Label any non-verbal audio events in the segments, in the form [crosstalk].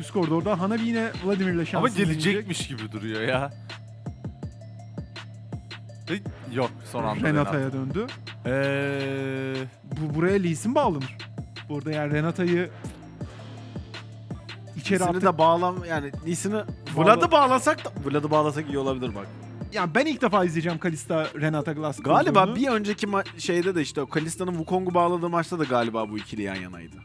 Üst koridorda Hanabi yine Vladimir'le şansını Ama gelecekmiş gibi duruyor ya. Hey, Yok son anda Renata. Renata'ya döndü. Eee... Bu buraya Lee Sin bağlanır. Bu arada yani Renata'yı içeri İkisini attık. de bağlam yani Lee'sini Bağla- Vlad'ı bağlasak da Vlad'ı bağlasak iyi olabilir bak. Yani ben ilk defa izleyeceğim Kalista Renata Glass. Galiba koridorunu. bir önceki ma- şeyde de işte o Kalista'nın Wukong'u bağladığı maçta da galiba bu ikili yan yanaydı.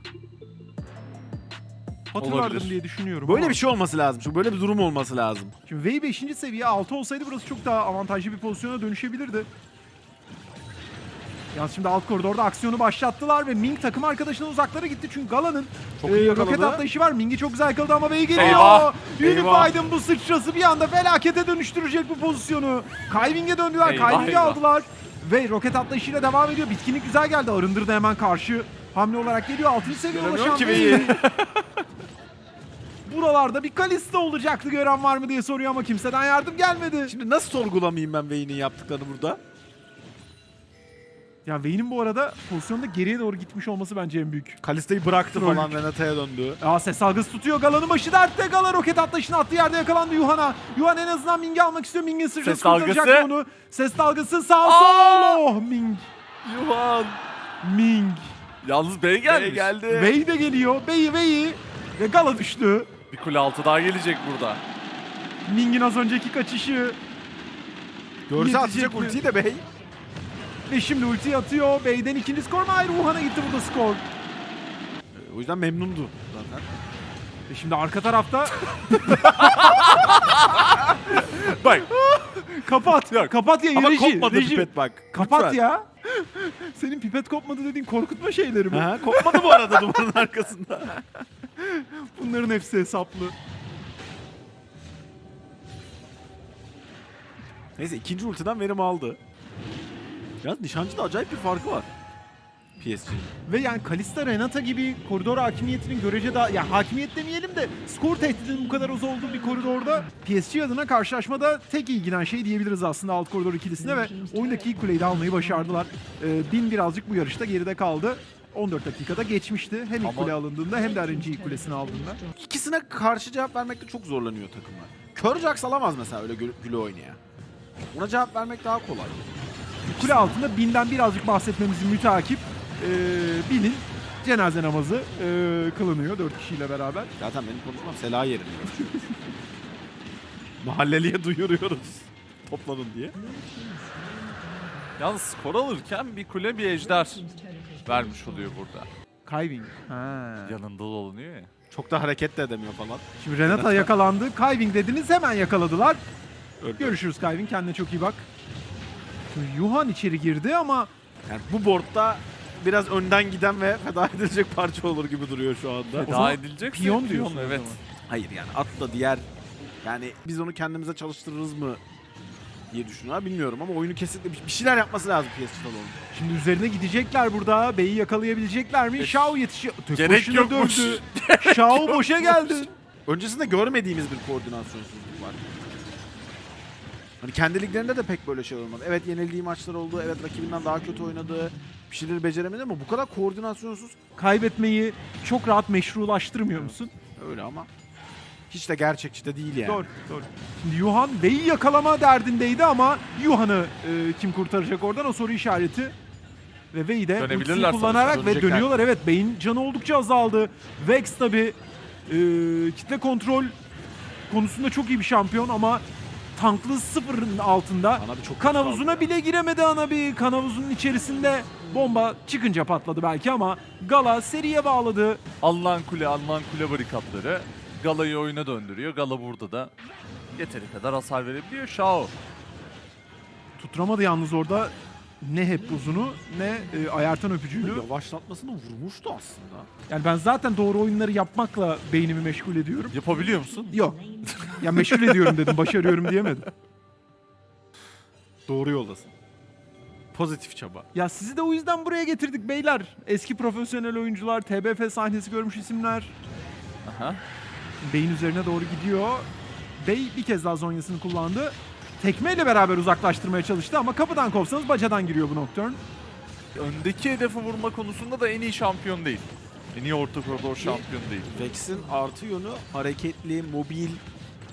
Olabilir. diye düşünüyorum. Böyle ama- bir şey olması lazım. Çünkü böyle bir durum olması lazım. Şimdi Wei 5. seviye 6 olsaydı burası çok daha avantajlı bir pozisyona dönüşebilirdi. Yalnız şimdi alt koridorda aksiyonu başlattılar ve Ming takım arkadaşına uzaklara gitti. Çünkü Gala'nın e, roket atlayışı var. Ming'i çok güzel yakaladı ama Wei geliyor. Eyvah! Unified'ın bu sıçrası bir anda felakete dönüştürecek bu pozisyonu. Kaiving'e döndüler. Eyvah. aldılar. Ve roket atlayışıyla devam ediyor. Bitkinlik güzel geldi. Arındırdı hemen karşı hamle olarak geliyor. 6. seviye Göremiyorum ulaşan Wei. [laughs] Buralarda bir Kalista olacaktı gören var mı diye soruyor ama kimseden yardım gelmedi. Şimdi nasıl sorgulamayayım ben Vayne'in yaptıklarını burada? Ya Vayne'in bu arada pozisyonda geriye doğru gitmiş olması bence en büyük. Kalista'yı bıraktı Trollük. falan Renata'ya döndü. Aa ses dalgası tutuyor. Gala'nın başı dertte. Gala roket atlayışını attığı yerde yakalandı Yuhan'a. Yuhan en azından Ming'i almak istiyor. Ming'in Ses kurtaracak onu. Ses dalgası sağ sol. Oh Ming. Yuhan. Ming. Yalnız Bey gelmiş. Bey geldi. Wei de geliyor. Bey Wei. Ve Gala düştü. Bir kule altı daha gelecek burada. Ming'in az önceki kaçışı. Görse Yetecek atacak mi? ultiyi de Bey. Ve şimdi ulti atıyor. Bey'den ikinci skor mu? Hayır Wuhan'a gitti burada skor. O yüzden memnundu zaten. Ve şimdi arka tarafta [laughs] Bak. kapat. Yok. Kapat ya Ama reji. kopmadı reji. pipet bak. Kapat Lütfen. ya. Senin pipet kopmadı dediğin korkutma şeyleri mi? Ha, kopmadı bu arada duvarın [laughs] arkasında. Bunların hepsi hesaplı. Neyse ikinci ultiden verim aldı. Yalnız nişancıda acayip bir farkı var. PSG. Ve yani Kalista Renata gibi koridor hakimiyetinin görece daha... Ya hakimiyet demeyelim de skor tehdidinin bu kadar az olduğu bir koridorda PSG adına karşılaşmada tek ilgilenen şey diyebiliriz aslında alt koridor ikilisine ve oyundaki ilk kuleyi de almayı başardılar. Ee, Bin birazcık bu yarışta geride kaldı. 14 dakikada geçmişti. Hem ilk Ama- kule alındığında hem de RNG ilk kulesini aldığında. İkisine karşı cevap vermekte çok zorlanıyor takımlar. Kör Jax alamaz mesela öyle gül- güle oynaya. Ona cevap vermek daha kolay. Kule altında Bin'den birazcık bahsetmemizin müteakip ee, Bin'in cenaze namazı ee, kılınıyor 4 kişiyle beraber. Zaten benim konuşmam Sela yerine. [laughs] Mahalleliye duyuruyoruz. Toplanın diye. Yalnız skor alırken bir kule bir ejder vermiş oluyor burada. Kiving. Ha. Yanında dolanıyor ya. Çok da hareket de edemiyor falan. Şimdi Renata yakalandı. Kiving dediniz hemen yakaladılar. Öldü. Görüşürüz Kiving. Kendine çok iyi bak. Şimdi Yuhan içeri girdi ama Yani bu boardda biraz önden giden ve feda edilecek parça olur gibi duruyor şu anda. Daha edilecek piyon diyorsun evet. Hayır yani atla diğer yani biz onu kendimize çalıştırırız mı diye düşünüyorlar bilmiyorum ama oyunu kesinlikle bir- şeyler yapması lazım PSG Stallone. şimdi üzerine gidecekler burada. Bey'i yakalayabilecekler mi? E, Shao yetişiyor. Gerek yokmuş. Shao [laughs] boşa geldi. Öncesinde görmediğimiz bir koordinasyonsuzluk var. Hani kendi liglerinde de pek böyle şey olmadı. Evet yenildiği maçlar oldu. Evet rakibinden daha kötü oynadı. Bir şeyleri beceremedi ama bu kadar koordinasyonsuz Kaybetmeyi çok rahat meşrulaştırmıyor musun? öyle ama hiç de gerçekçi de değil yani. Doğru, doğru. Şimdi Yuhan Bey'i yakalama derdindeydi ama Yuhan'ı e, kim kurtaracak oradan o soru işareti. Ve Wei de Dönebilirler ultisini kullanarak ve dönecekler. dönüyorlar. Evet Bey'in canı oldukça azaldı. Vex tabi kitle kontrol konusunda çok iyi bir şampiyon ama tanklı sıfırın altında. Bana bir çok Kan havuzuna bile giremedi Anabi. Kan havuzunun içerisinde bomba çıkınca patladı belki ama Gala seriye bağladı. Alınan kule, alınan kule barikatları Gala'yı oyuna döndürüyor. Gala burada da yeteri kadar hasar verebiliyor. Shao. Tutturamadı yalnız orada ne hep uzunu ne e, ayartan öpücüğünü. ya. Yavaşlatmasını vurmuştu aslında. Yani ben zaten doğru oyunları yapmakla beynimi meşgul ediyorum. Yapabiliyor musun? Yok. [laughs] Ya meşgul ediyorum dedim, başarıyorum diyemedim. Doğru yoldasın. Pozitif çaba. Ya sizi de o yüzden buraya getirdik beyler. Eski profesyonel oyuncular, TBF sahnesi görmüş isimler. Aha. Bey'in üzerine doğru gidiyor. Bey bir kez daha zonyasını kullandı. Tekmeyle beraber uzaklaştırmaya çalıştı ama kapıdan kovsanız bacadan giriyor bu Nocturne. Öndeki hedefi vurma konusunda da en iyi şampiyon değil. En iyi orta koridor şampiyonu değil. Vex'in artı yönü hareketli, mobil,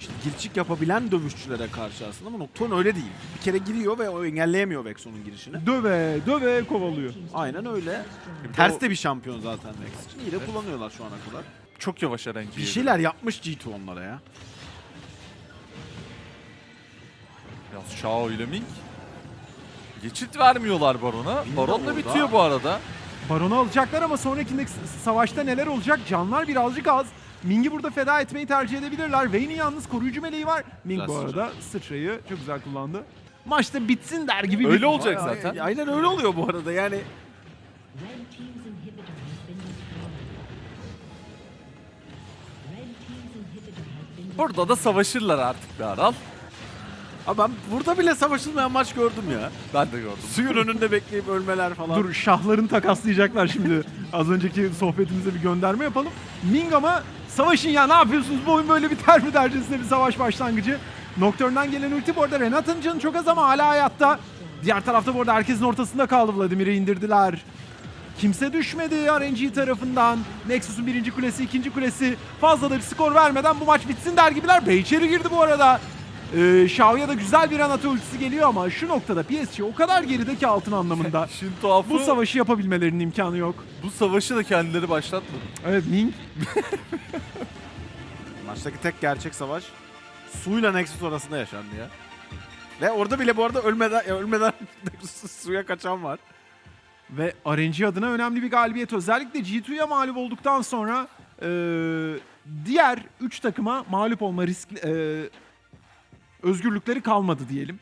işte girçik yapabilen dövüşçülere karşı aslında ama Nocturne öyle değil. Bir kere giriyor ve o engelleyemiyor Vex onun girişini. Döve döve kovalıyor. Aynen öyle. Şimdi Ters o de bir şampiyon zaten Vex için. İyi de kullanıyorlar şu ana kadar. çok yavaş RNG'ye. Bir şeyler yapmış G2 onlara ya. Yalnız Shao ile Ming geçit vermiyorlar Baron'a. De Baron da orada. bitiyor bu arada. Baron'u alacaklar ama sonrakindeki s- savaşta neler olacak? Canlar birazcık az. Ming'i burada feda etmeyi tercih edebilirler. Vayne'in yalnız koruyucu meleği var. Ming bu arada sıçrayı çok güzel kullandı. Maçta bitsin der gibi Öyle bir... olacak Ay- zaten. Aynen öyle oluyor bu arada yani. Red Team's inhibitor has been destroyed. Red Team's inhibitor has been Burada da savaşırlar artık be Aral. Ama ben burada bile savaşılmayan maç gördüm ya. Ben de gördüm. Suyun önünde bekleyip ölmeler falan. Dur şahlarını takaslayacaklar şimdi. Az önceki sohbetimize bir gönderme yapalım. Ming ama savaşın ya ne yapıyorsunuz bu oyun böyle biter mi dercesine bir savaş başlangıcı. Nocturne'dan gelen ulti bu arada Renat'ın canı çok az ama hala hayatta. Diğer tarafta bu arada herkesin ortasında kaldı Vladimir'i indirdiler. Kimse düşmedi RNG tarafından. Nexus'un birinci kulesi, ikinci kulesi fazla da bir skor vermeden bu maç bitsin der gibiler. Bey içeri girdi bu arada. Ee, Xiao'ya da güzel bir Renata ultisi geliyor ama şu noktada PSG o kadar geride ki altın anlamında. [laughs] Şimdi tuhafı Bu savaşı yapabilmelerinin imkanı yok. bu savaşı da kendileri başlatmadı. Evet Ming [laughs] Maçtaki tek gerçek savaş suyla Nexus arasında yaşandı ya. Ve orada bile bu arada ölmeden ya ölmeden [laughs] Nexus suya kaçan var. ve RNG adına önemli bir galibiyet. Özellikle G2'ya mağlup olduktan sonra e, diğer 3 takıma mağlup olma risk e, özgürlükleri kalmadı diyelim.